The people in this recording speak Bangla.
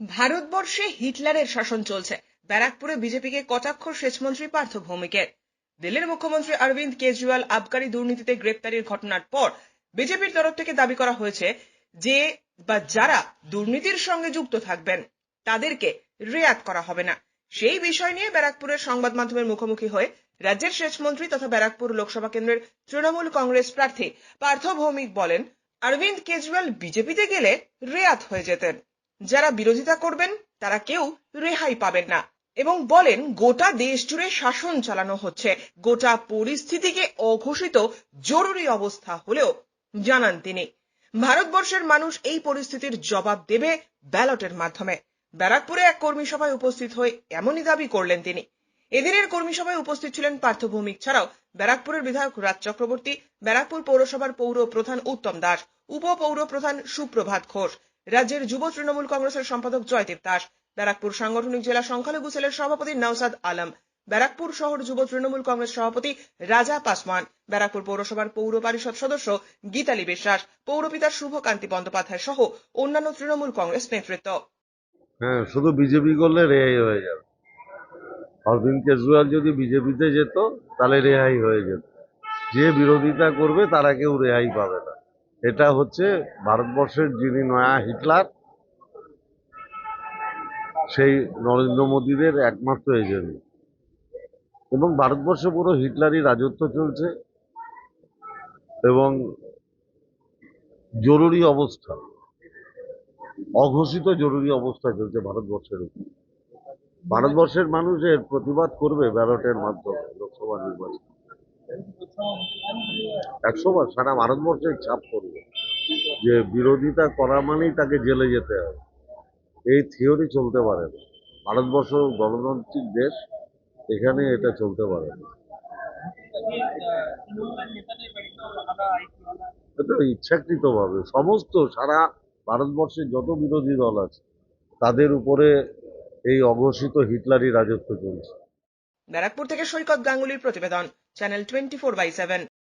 ভারতবর্ষে হিটলারের শাসন চলছে। ব্যারাকপুরে বিজেপিকে কটাক্ষ সেচমন্ত্রী পার্থ ভৌমিকের। দিল্লির মুখ্যমন্ত্রী অরবিন্দ কেজরিওয়াল আবকারি দুর্নীতিতে গ্রেপ্তারির ঘটনার পর বিজেপির তরফ থেকে দাবি করা হয়েছে যে বা যারা দুর্নীতির সঙ্গে যুক্ত থাকবেন, তাদেরকে রেয়াত করা হবে না। সেই বিষয় নিয়ে ব্যারাকপুরের সংবাদ মাধ্যমের মুখোমুখি হয়ে রাজ্যের সেচমন্ত্রী তথা ব্যারাকপুর লোকসভা কেন্দ্রের তৃণমূল কংগ্রেস প্রার্থী পার্থ ভৌমিক বলেন, অরবিন্দ কেজরিওয়াল বিজেপিতে গেলে রেয়াত হয়ে যেতেন। যারা বিরোধিতা করবেন, তারা কেউ রেহাই পাবেন না। এবং বলেন, গোটা দেশ জুড়ে শাসন চালানো হচ্ছে। গোটা পরিস্থিতিকে অঘোষিত জরুরি অবস্থা হলেও জানান তিনি। ভারতবর্ষের মানুষ এই পরিস্থিতির জবাব দেবে ব্যালটের মাধ্যমে। ব্যারাকপুরে এক কর্মী সভায় উপস্থিত হয়ে এমনই দাবি করলেন তিনি। এদিনের কর্মী সভায় উপস্থিত ছিলেন পার্থ ভৌমিক ছাড়াও ব্যারাকপুরের বিধায়ক রাজ চক্রবর্তী, ব্যারাকপুর পৌরসভার পৌর প্রধান উত্তম দাস, উপ পৌর প্রধান সুপ্রভাত ঘোষ রাজ্যের যুব তৃণমূল কংগ্রেসের সম্পাদক জয়দীপ দাস, ব্যারাকপুর সাংগঠনিক জেলা সংখ্যালঘু সেলের সভাপতি নওসাদ আলম, ব্যারাকপুর শহর যুব তৃণমূল কংগ্রেস সভাপতি রাজা পাসওয়ান, ব্যারাকপুর পৌরসভার পৌর পরিষদ সদস্য গীতালি বিশ্বাস, পৌরপিতা শুভকান্তি বন্দ্যোপাধ্যায় সহ অন্যান্য তৃণমূল কংগ্রেস নেতৃত্ব। হ্যাঁ শুধু বিজেপি করলে রেহাই হয়ে যাবে। অরবিন্দ কেজরিওয়াল যদি বিজেপিতে যেত, তাহলে রেহাই হয়ে যেত। যে বিরোধিতা করবে, তারা কেউ রেহাই পাবে না। এটা হচ্ছে ভারতবর্ষের যিনি নয়া হিটলার, সেই নরেন্দ্র মোদীদের একমাত্র এজেন্ট। এবং ভারতবর্ষে পুরো হিটলারই রাজত্ব চলছে এবং জরুরি অবস্থা, অঘোষিত জরুরি অবস্থা চলছে ভারতবর্ষের উপর। ভারতবর্ষের মানুষ এর প্রতিবাদ করবে ব্যালটের মাধ্যমে লোকসভা নির্বাচন। একশো বার সারা ভারতবর্ষের ছাপ করবে যে বিরোধিতা করা মানেই তাকে জেলে যেতে হবে। এই থিওরি চলতে পারে না। ভারতবর্ষ গণতান্ত্রিক দেশ, এখানে এটা চলতে পারে না। এটা ইচ্ছাকৃতভাবে। সমস্ত সারা ভারতবর্ষের যত বিরোধী দল আছে, তাদের উপরে এই অঘোষিত হিটলারি রাজত্ব চলছে। ব্যারাকপুর থেকে সৈকত গাঙ্গুলির প্রতিবেদন, channel twenty four by seven.